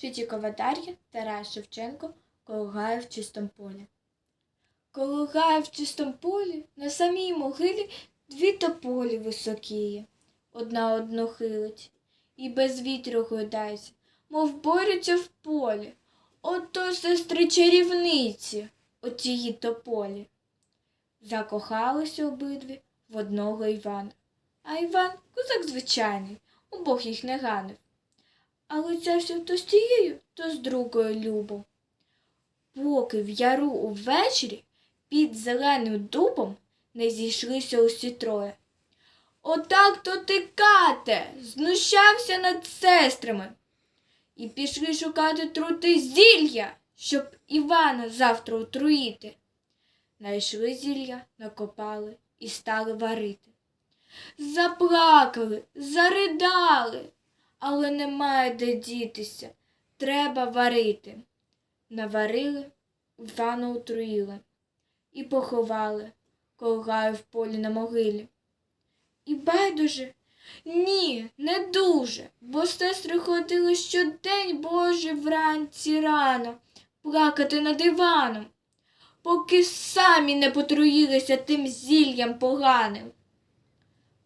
Шитікова Дар'я, Тарас Шевченко, Кологає в чистом полі. Кологає в чистом полі, на самій могилі дві тополі високії. Одна одну хилить, і без вітру гойдається, мов борються в полі. Ото сестри чарівниці, отії тополі. Закохалися обидві в одного Івана. А Іван козак звичайний, обох їх не ганив. Але це все то з тією, то з другою любом. Поки в яру увечері під зеленим дубом не зійшлися усі троє. Отак то ти, кате, знущався над сестрами. І пішли шукати трути зілля, щоб Івана завтра отруїти. Найшли зілля, накопали і стали варити. Заплакали, заридали, але немає де дітися. Треба варити. Наварили, Івана отруїли і поховали, колгаю в полі на могилі. І байдуже, ні, не дуже, бо сестри ходили щодень, Боже, вранці рано, плакати над Іваном, поки самі не потруїлися тим зіллям поганим.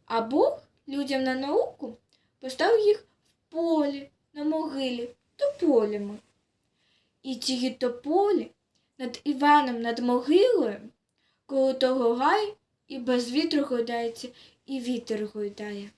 А Бог людям на науку поставив їх полі, на могилі, тополями. І ті тополі над Іваном над могилою, коли того гай і без вітру гойдається, і вітер гойдає.